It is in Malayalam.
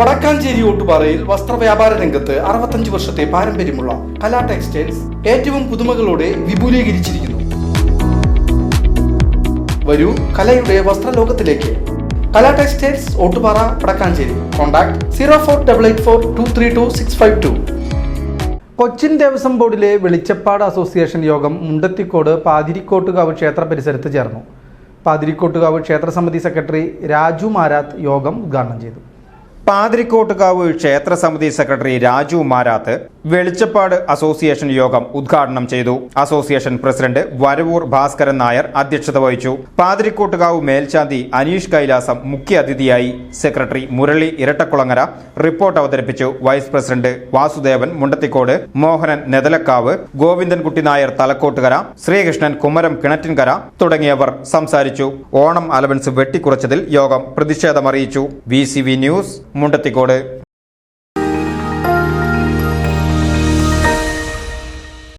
വടക്കാഞ്ചേരി ഓട്ടുപാറയിൽ വസ്ത്രവ്യാപാര രംഗത്ത് അറുപത്തഞ്ച് വർഷത്തെ പാരമ്പര്യമുള്ള കലാ ടെക്സ്റ്റൈൽസ് ഏറ്റവും പുതുമകളോടെ വിപുലീകരിച്ചിരിക്കുന്നു. വരൂ കലയുടെ വസ്ത്രലോകത്തിലേക്ക്. Kala textiles Ottupara Vadakkanchery. Contact zero four double eight four two three two six five two. Cochin Devaswom ബോർഡിലെ വെളിച്ചപ്പാട് അസോസിയേഷൻ യോഗം മുണ്ടത്തിക്കോട് പാതിരിക്കോട്ടുകാവ് ക്ഷേത്ര പരിസരത്ത് ചേർന്നു. പാതിരിക്കോട്ടുകാവ് ക്ഷേത്ര സമിതി സെക്രട്ടറി രാജു മാരാത്ത് യോഗം ഉദ്ഘാടനം ചെയ്തു. പാതിരിക്കോട്ടുകാവ് ക്ഷേത്ര സമിതി സെക്രട്ടറി രാജു മാരാത്ത് വെളിച്ചപ്പാട് അസോസിയേഷൻ യോഗം ഉദ്ഘാടനം ചെയ്തു. അസോസിയേഷൻ പ്രസിഡന്റ് വരവൂർ ഭാസ്കരൻ നായർ അധ്യക്ഷത വഹിച്ചു. പാതിരിക്കോട്ടുകാവ് മേൽശാന്തി അനീഷ് കൈലാസം മുഖ്യ അതിഥിയായി സെക്രട്ടറി മുരളി ഇരട്ടക്കുളങ്ങര റിപ്പോർട്ട് അവതരിപ്പിച്ചു. വൈസ് പ്രസിഡന്റ് വാസുദേവൻ മുണ്ടത്തിക്കോട് മോഹനൻ നെതലക്കാവ് ഗോവിന്ദൻകുട്ടി നായർ തലക്കോട്ടുകര ശ്രീകൃഷ്ണൻ കുമരം കിണറ്റിൻകര തുടങ്ങിയവർ സംസാരിച്ചു. ഓണം അലവൻസ് വെട്ടിക്കുറച്ചതിൽ യോഗം പ്രതിഷേധമറിയിച്ചു. V news Mundathikode.